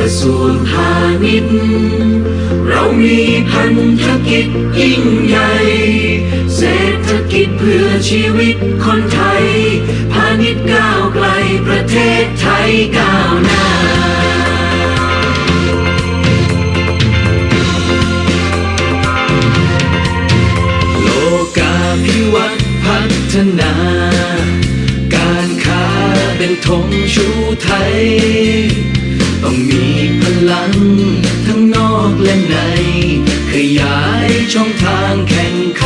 ระทรวงพาณิชย์ เรามีพันธกิจยิ่งใหญ่ เศรษฐกิจเพื่อชีวิตคนไทย พาณิชย์ก้าวไกลประเทศไทยก้าวหน้าโลกาภิวัตน์พัฒนา การค้าเป็นธงชูไทย ต้องมีพลังทั้งนอกและใน ขยายช่องทางแข่งขัน